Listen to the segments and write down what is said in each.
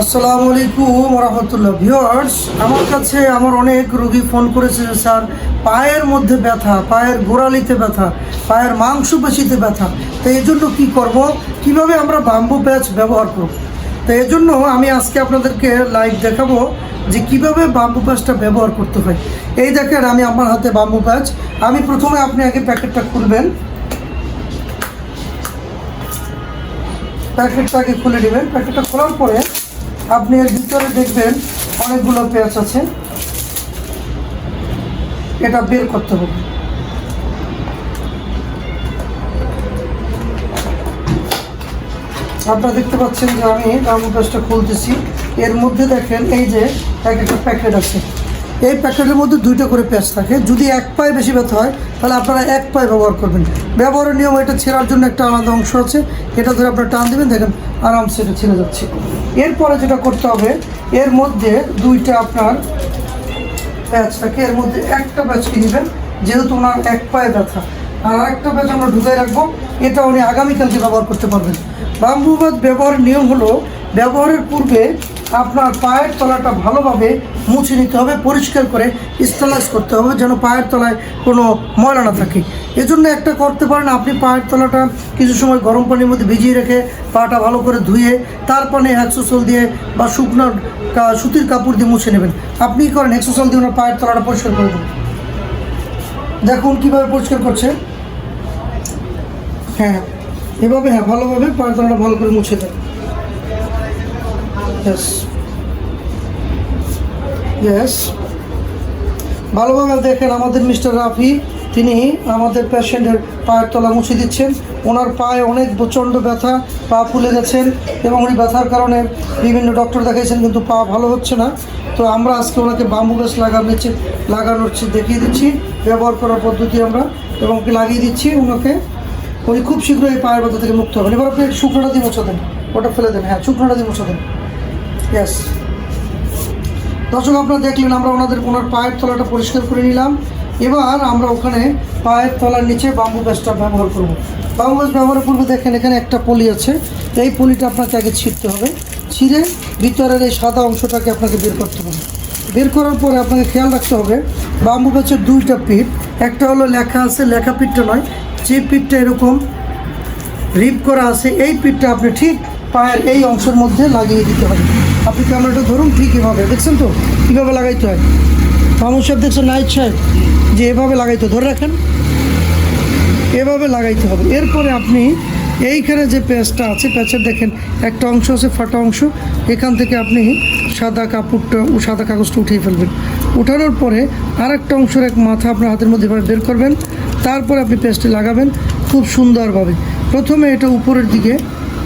আসসালামু আলাইকুম রহমতুল্লাহ ভিউয়ার্স। আমার কাছে আমার অনেক রোগী ফোন করেছে যে, স্যার, পায়ের মধ্যে ব্যথা, পায়ের গোড়ালিতে ব্যথা, পায়ের মাংসপেশিতে ব্যথা। তো এই জন্য কী করব? কীভাবে আমরা বাম্বু প্যাচ ব্যবহার করব? তো এই জন্য আমি আজকে আপনাদেরকে লাইভ দেখাবো যে কীভাবে বাম্বু প্যাচটা ব্যবহার করতে হয়। এই দেখেন, আমি আমার হাতে বাম্বু প্যাচ আমি প্রথমে আপনি আগে প্যাকেটটা খুলবেন। প্যাকেটটাকে খুলে নেবেন। প্যাকেটটা খোলার পরে আপনি এর ভিতরে দেখবেন অনেকগুলো পেঁয়াজ আছে। এটা বের করতে হবে। আপনারা দেখতে পাচ্ছেন যে আমি ডাবল পেঁয়াজটা খুলতেছি। এর মধ্যে দেখেন এই যে এক একটা প্যাকেট আছে। এই প্যাকেটের মধ্যে দুইটা করে পেঁয়াজ থাকে। যদি এক পায়ে বেশি ব্যথা হয়, তাহলে আপনারা এক পায়ে ব্যবহার করবেন। ব্যবহারের নিয়ম এটা ছেঁড়ার জন্য একটা আলাদা অংশ আছে। এটা ধরে আপনারা টান দেবেন, দেখেন আরামসে এটা ছেড়ে যাচ্ছে। এরপরে যেটা করতে হবে, এর মধ্যে দুইটা আপনার প্যাচ থাকে। এর মধ্যে একটা প্যাচ কিনবেন যেহেতু ওনার এক পায়ে ব্যথা। আর আরেকটা প্যাচ আমরা ঢুকাই রাখব। এটা উনি আগামীকালকে ব্যবহার করতে পারবেন। বাম্বু বাদ ব্যবহারের নিয়ম হলো, ব্যবহারের পূর্বে আপনার পায়ের তলাটা ভালোভাবে মুছে নিতে হবে, পরিষ্কার করে স্টেলাইজ করতে হবে যেন পায়ের তলায় কোনো ময়লা না থাকে। এজন্য একটা করতে পারেন, আপনি পায়ের তলাটা কিছু সময় গরম পানির মধ্যে ভিজিয়ে রেখে পাটা ভালো করে ধুয়ে তার পানে হ্যাক্সোসল দিয়ে বা শুকনো সুতির কাপড় দিয়ে মুছে নেবেন। আপনি করেন হ্যাক্সোসল দিয়ে ওনার পায়ের তলাটা পরিষ্কার করে দেবেন? দেখুন কীভাবে পরিষ্কার করছে। হ্যাঁ এভাবে হ্যাঁ ভালোভাবে পায়ের তলাটা ভালো করে মুছে দেন ইয়েস ইয়েস ভালোভাবে দেখেন আমাদের মিস্টার রাফি। তিনি আমাদের পেশেন্টের পায়ের তলা মুছে দিচ্ছেন। ওনার পায়ে অনেক প্রচণ্ড ব্যথা, পা ফুলে গেছেন এবং উনি ব্যথার কারণে বিভিন্ন ডক্টর দেখাইছেন কিন্তু পা ভালো হচ্ছে না। তো আমরা আজকে ওনাকে বাম্বু গাছ লাগানোর লাগানোর দেখিয়ে দিচ্ছি। ব্যবহার করার পদ্ধতি আমরা এবং লাগিয়ে দিচ্ছি ওনাকে। উনি খুব শীঘ্রই পায়ের ব্যথা থেকে মুক্ত হবেন। এবার আপনি শুকনোটা দিয়ে মোছা দেন। ওটা ফেলে দেন। হ্যাঁ শুকনোটা দিয়ে মোছা দেন। ইয়েস দর্শক, আপনারা দেখলেন, আমরা ওনাদের ওনার পায়ের তলাটা পরিষ্কার করে নিলাম। এবার আমরা ওখানে পায়ের তলার নিচে বাম্বু ব্যাসটা ব্যবহার করব। বাম্বু ব্যাস ব্যবহার করব দেখেন, এখানে একটা পলি আছে। এই পলিটা আপনাকে আগে ছিঁড়তে হবে। ছিঁড়ে ভিতরের এই সাদা অংশটাকে আপনাকে বের করতে হবে। বের করার পরে আপনাকে খেয়াল রাখতে হবে বাম্বু গাছের দুইটা পিঠ, একটা হলো লেখা আছে, লেখা পিঠটা নয়, যে পিঠটা এরকম রিপ করা আছে, এই পিঠটা আপনি ঠিক পায়ের এই অংশের মধ্যে লাগিয়ে দিতে হবে। আপনি ক্যামেরাটা ধরুন, ঠিক এভাবে। দেখছেন তো? কীভাবে লাগাইতে হয়? মামুর সাহেব দেখছেন নাইট সাহেব? যে এভাবে লাগাইতে, ধরে রাখেন। এভাবে লাগাইতে হবে। এরপরে আপনি এইখানে যে প্যাচটা আছে প্যাচের দেখেন, একটা অংশ আছে, ফাটা অংশ। এখান থেকে আপনি সাদা কাপড়টা সাদা কাগজটা উঠিয়ে ফেলবেন। উঠানোর পরে আর একটা অংশের এক মাথা আপনার হাতের মধ্যে বের করবেন। তারপরে আপনি পেস্টটি লাগাবেন খুব সুন্দরভাবে। প্রথমে এটা উপরের দিকে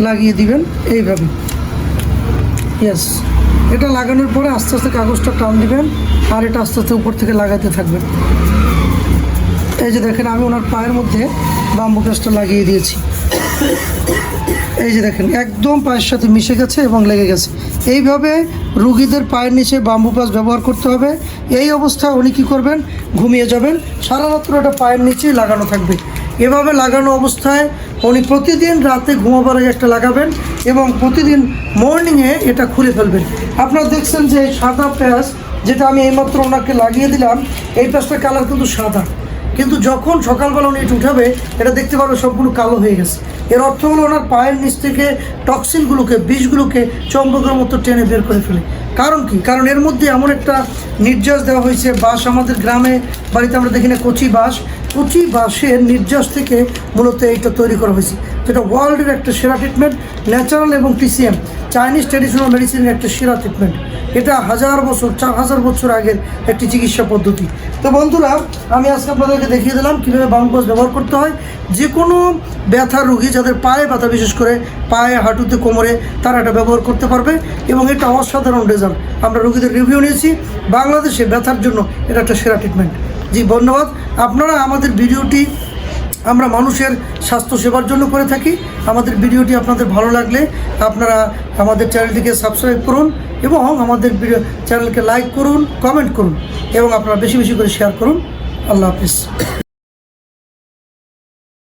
লাগিয়ে দিবেন, এইভাবে। ইয়েস এটা লাগানোর পরে আস্তে আস্তে কাগজটা টান দিবেন, আর এটা আস্তে আস্তে উপর থেকে লাগাতে থাকবেন। এই যে দেখেন, আমি ওনার পায়ের মধ্যে বাম্বু গাছটা লাগিয়ে দিয়েছি। এই যে দেখেন, একদম পায়ের সাথে মিশে গেছে এবং লেগে গেছে। এইভাবে রুগীদের পায়ের নিচে বাম্বু পাস ব্যবহার করতে হবে। এই অবস্থায় উনি কী করবেন? ঘুমিয়ে যাবেন। সারা রাত্র এটা পায়ের নিচেই লাগানো থাকবে। এভাবে লাগানো অবস্থায় উনি প্রতিদিন রাতে ঘুমাবার আগে একটা লাগাবেন এবং প্রতিদিন মর্নিংয়ে এটা খুলে ফেলবেন। আপনারা দেখছেন যে সাদা প্যাঁচ যেটা আমি এইমাত্র ওনাকে লাগিয়ে দিলাম, এই প্যাঁচটার কালার কিন্তু সাদা। কিন্তু যখন সকালবেলা উনি এটা উঠাবে, এটা দেখতে পারবে সবগুলো কালো হয়ে গেছে। এর অর্থ হলো ওনার পায়ের নিচ থেকে টক্সিনগুলোকে, বিষগুলোকে চম্বকের মতো টেনে বের করে ফেলে। কারণ কি? কারণ এর মধ্যে এমন একটা নির্যাস দেওয়া হয়েছে, বাঁশ আমাদের গ্রামে, বাড়িতে আমরা দেখি না, কচি বাঁশ। কচি বাঁশের নির্যাস থেকে মূলত এইটা তৈরি করা হয়েছে। যেটা ওয়ার্ল্ডের একটা সেরা ট্রিটমেন্ট ন্যাচারাল এবং টিসিএম চাইনিজ ট্রেডিশনাল মেডিসিনের একটা সেরা ট্রিটমেন্ট এটা হাজার বছর, চার হাজার বছর আগের একটি চিকিৎসা পদ্ধতি। তো বন্ধুরা, আমি আজকে আপনাদেরকে দেখিয়ে দিলাম কীভাবে বামপাস ব্যবহার করতে হয়। যে কোনো ব্যথার রুগী যাদের পায়ে ব্যথা, বিশেষ করে পায়ে, হাঁটুতে, কোমরে, তারা এটা ব্যবহার করতে পারবে এবং এটা অসাধারণ রেজাল্ট আমরা রুগীদের রিভিউ নিয়েছি। বাংলাদেশে ব্যথার জন্য এটা একটা সেরা ট্রিটমেন্ট জি, ধন্যবাদ। আপনারা আমাদের ভিডিওটি আমরা মানুষের স্বাস্থ্য সেবার জন্য করে থাকি। আমাদের ভিডিওটি আপনাদের ভালো লাগলে আপনারা আমাদের চ্যানেলটিকে সাবস্ক্রাইব করুন এবং আমাদের ভিডিও চ্যানেলকে লাইক করুন কমেন্ট করুন এবং আপনারা বেশি বেশি করে শেয়ার করুন। আল্লাহ হাফিজ।